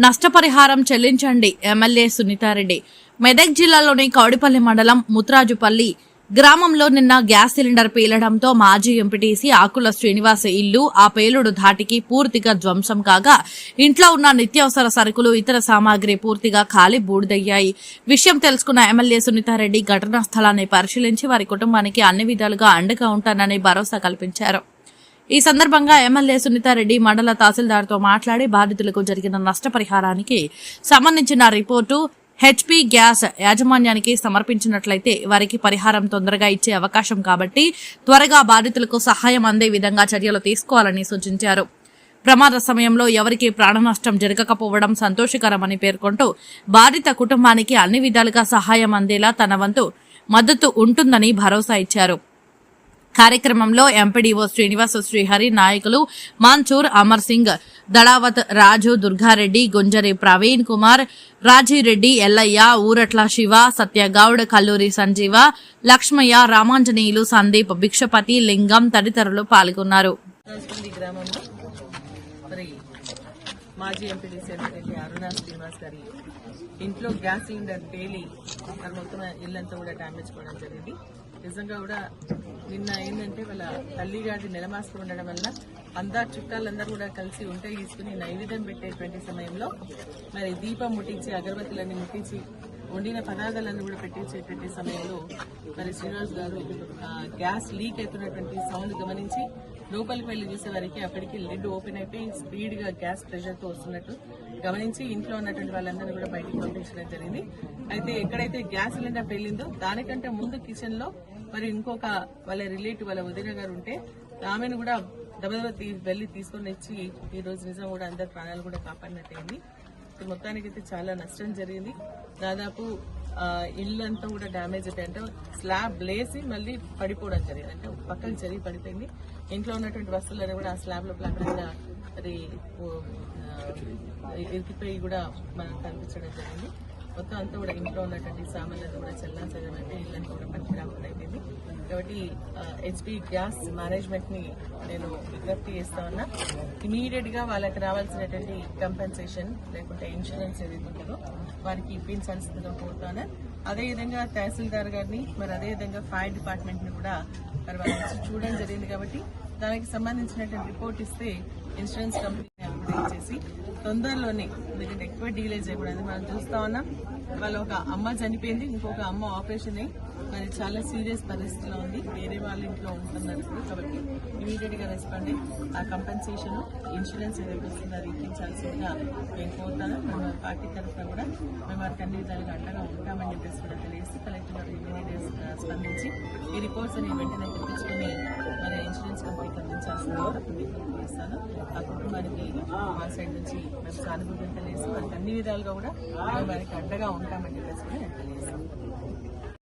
నష్టపరిహారం చెల్లించండి. ఎమ్మెల్యే సునీతారెడ్డి. మెదక్ జిల్లాలోని కౌడిపల్లి మండలం ముత్రాజుపల్లి గ్రామంలో నిన్న గ్యాస్ సిలిండర్ పేలడంతో మాజీ ఎంపీటీసీ ఆకుల శ్రీనివాస్ ఇల్లు ఆ పేలుడు ధాటికి పూర్తిగా ధ్వంసం కాగా ఇంట్లో ఉన్న నిత్యావసర సరుకులు ఇతర సామాగ్రి పూర్తిగా ఖాళీ బూడిదయ్యాయి. విషయం తెలుసుకున్న ఎమ్మెల్యే సునీతారెడ్డి ఘటనా స్థలాన్ని పరిశీలించి వారి కుటుంబానికి అన్ని విధాలుగా అండగా ఉంటానని భరోసా కల్పించారు. ఈ సందర్భంగా ఎమ్మెల్యే సునీతారెడ్డి మండల తహసీల్దార్తో మాట్లాడి బాధితులకు జరిగిన నష్టపరిహారానికి సంబంధించిన రిపోర్టు హెచ్పీ గ్యాస్ యాజమాన్యానికి సమర్పించినట్లయితే వారికి పరిహారం తొందరగా ఇచ్చే అవకాశం కాబట్టి త్వరగా బాధితులకు సహాయం అందే విధంగా చర్యలు తీసుకోవాలని సూచించారు. ప్రమాద సమయంలో ఎవరికీ ప్రాణ నష్టం జరగకపోవడం సంతోషకరమని పేర్కొంటూ బాధిత కుటుంబానికి అన్ని విధాలుగా సహాయం అందేలా తన వంతు మద్దతు ఉంటుందని భరోసా ఇచ్చారు. కార్యక్రమంలో ఎంపీడీఓ శ్రీనివాస శ్రీహరి నాయకులు మాన్చూర్ అమర్ సింగ్ దడావత్ రాజు దుర్గారెడ్డి గుంజరి ప్రవీణ్ కుమార్ రాజీరెడ్డి ఎల్లయ్య ఊరట్ల శివ సత్యగౌడ్ కల్లూరి సంజీవ లక్ష్మయ్య రామాంజనేయులు సందీప్ భిక్షపతి లింగం తదితరులు పాల్గొన్నారు. మాజీ ఎంపీడీసీ అయినటువంటి అరుణ శ్రీనివాస్ గారి ఇంట్లో గ్యాస్ సిలిండర్ పేలి మరి మొత్తం ఇల్లంతా కూడా డ్యామేజ్ కావడం జరిగింది. నిజంగా కూడా నిన్న ఏంటంటే వాళ్ళ తల్లి గారి నెలమాసం ఉండడం వల్ల అందరు చుట్టాలందరూ కూడా కలిసి ఉంట తీసుకుని నైవేద్యం పెట్టేటువంటి సమయంలో మరి దీపం ముట్టించి అగరబత్తులన్నీ ముట్టించి వండిన పదార్థాలను కూడా పెట్టించేటువంటి సమయంలో మరి శ్రీనివాస్ గారు గ్యాస్ లీక్ అవుతున్నటువంటి సౌండ్ గమనించి లోపలికి వెళ్ళి చూసేవారికి అక్కడికి లిడ్ ఓపెన్ అయిపోయి స్పీడ్గా గ్యాస్ ప్రెషర్తో వస్తున్నట్టు గమనించి ఇంట్లో ఉన్నటువంటి వాళ్ళందరినీ కూడా బయటికి పంపించడం జరిగింది. అయితే ఎక్కడైతే గ్యాస్ సిలిండర్ పెళ్ళిందో దానికంటే ముందు కిచెన్లో మరి ఇంకొక వాళ్ళ రిలేటివ్ వాళ్ళ వదిన గారు ఉంటే ఆమెను కూడా దెబ్బదెబ్బ వెళ్ళి తీసుకొని వచ్చి ఈ రోజు నిజం కూడా అందరి ప్రాణాలు కూడా కాపాడినట్టయింది మొత్తానికైతే చాలా నష్టం జరిగింది. దాదాపు ఇల్లు అంతా కూడా డ్యామేజ్ అయితే అంటే స్లాబ్ లేసి మళ్ళీ పడిపోవడం జరిగింది. అంటే పక్కన జరిగి పడిపోయింది. ఇంట్లో ఉన్నటువంటి వస్తువులన్నీ కూడా ఆ స్లాబ్ లోపల అక్కడ అది ఇరికిపోయి కూడా మనకు కనిపించడం జరిగింది. మొత్తం అంతా కూడా ఇంట్లో ఉన్నటువంటి సామాన్లతో కూడా చల్లా చదవంటే ఇల్లంతా కూడా పనికి రాకుండా అయిపోయింది. కాబట్టి హెచ్పి గ్యాస్ మేనేజ్మెంట్ని నేను విజ్ఞప్తి చేస్తా ఉన్నా. ఇమీడియట్గా వాళ్ళకి రావాల్సినటువంటి కంపెన్సేషన్ లేకుంటే ఇన్సూరెన్స్ ఏదైతే ఉంటుందో వారికి ఇప్పించాల్సిందిగా కోరుతాను అదేవిధంగా తహసీల్దార్ గారిని మరి అదేవిధంగా ఫైర్ డిపార్ట్మెంట్ని కూడా మరి వాళ్ళ చూడడం జరిగింది కాబట్టి దానికి సంబంధించినటువంటి రిపోర్ట్ ఇస్తే ఇన్సూరెన్స్ కంపెనీ చేసి తొందరలోనే ఎందుకంటే ఎక్కువ డీలే చేయకూడదు. మనం చూస్తా ఉన్నాం. వాళ్ళ ఒక అమ్మ చనిపోయింది ఇంకొక అమ్మ ఆపరేషన్ అయ్యి మరి చాలా సీరియస్ పరిస్థితిలో ఉంది. వేరే వాళ్ళ ఇంట్లో ఉంటున్నారు కాబట్టి ఇమీడియట్గా రెస్పాండ్ ఆ కంపెన్సేషన్ ఇన్సూరెన్స్ ఏదైతే వస్తుందో అది ఇప్పించాల్సిందిగా నేను కోరుతాను. మన పార్టీ తరఫున కూడా మేము వారికి అన్ని విధాలుగా అండగా ఉంటామని చెప్పేసి కూడా తెలియజేసి కలెక్టర్ ఇమీడియట్ స్పందించి ఈ రిపోర్ట్స్ అని వెంటనే తెప్పించుకుని మరి ఇన్సూరెన్స్ కంపెనీకి అందించాల్సిందిగా విజ్ఞప్తి చేస్తాను ఆ కుటుంబానికి మా సైడ్ నుంచి మేము సానుభూతిని తెలియజేసి వారికి అన్ని విధాలుగా కూడా మేము వారికి అండగా ఉంటామని చెప్పేసి కూడా నేను